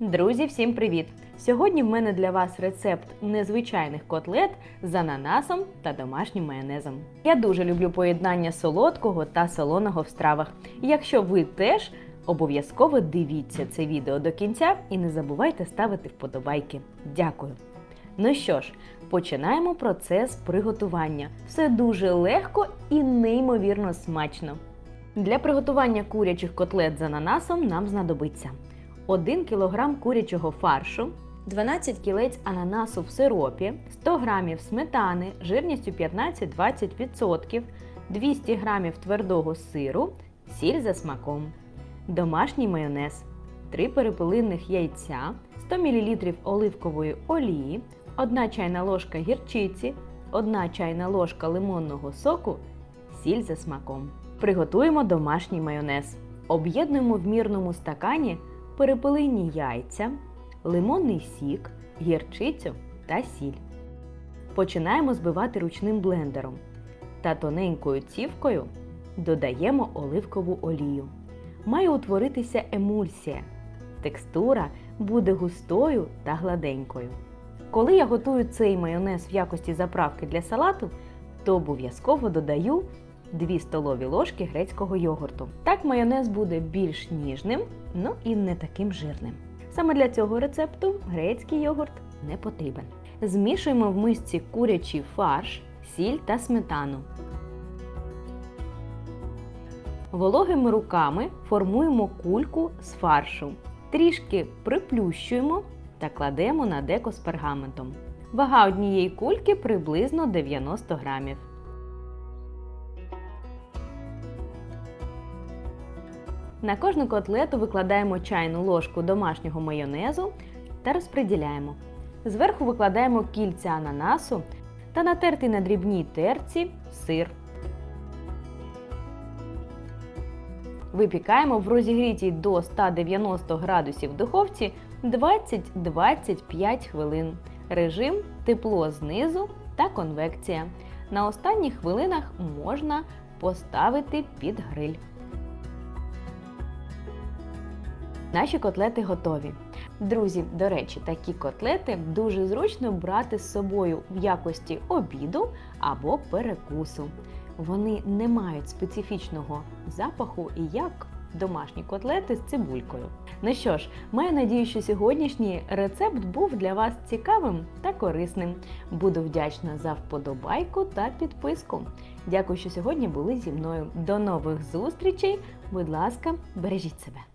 Друзі, всім привіт! Сьогодні в мене для вас рецепт незвичайних котлет з ананасом та домашнім майонезом. Я дуже люблю поєднання солодкого та солоного в стравах. Якщо ви теж обов'язково дивіться це відео до кінця і не забувайте ставити вподобайки. Дякую! Ну що ж, починаємо процес приготування. Все дуже легко і неймовірно смачно. Для приготування курячих котлет з ананасом нам знадобиться 1 кг курячого фаршу, 12 кілець ананасу в сиропі, 100 г сметани жирністю 15-20%, 200 г твердого сиру, сіль за смаком, домашній майонез, 3 перепелиних яйця, 100 мл оливкової олії, 1 чайна ложка гірчиці, 1 чайна ложка лимонного соку, сіль за смаком. Приготуємо домашній майонез. Об'єднуємо в мірному стакані перепелині яйця, лимонний сік, гірчицю та сіль. Починаємо збивати ручним блендером та тоненькою цівкою додаємо оливкову олію. Має утворитися емульсія. Текстура буде густою та гладенькою. Коли я готую цей майонез в якості заправки для салату, то обов'язково додаю 2 столові ложки грецького йогурту. Так майонез буде більш ніжним, ну і не таким жирним. Саме для цього рецепту грецький йогурт не потрібен. Змішуємо в мисці курячий фарш, сіль та сметану. Вологими руками формуємо кульку з фаршу. Трішки приплющуємо та кладемо на деко з пергаментом. Вага однієї кульки приблизно 90 грамів. На кожну котлету викладаємо чайну ложку домашнього майонезу та розподіляємо. Зверху викладаємо кільця ананасу та натертий на дрібній терці сир. Випікаємо в розігрітій до 190 градусів духовці 20-25 хвилин. Режим тепло знизу та конвекція. На останніх хвилинах можна поставити під гриль. Наші котлети готові. Друзі, до речі, такі котлети дуже зручно брати з собою в якості обіду або перекусу. Вони не мають специфічного запаху і як домашні котлети з цибулькою. Ну що ж, маю надію, що сьогоднішній рецепт був для вас цікавим та корисним. Буду вдячна за вподобайку та підписку. Дякую, що сьогодні були зі мною. До нових зустрічей! Будь ласка, бережіть себе!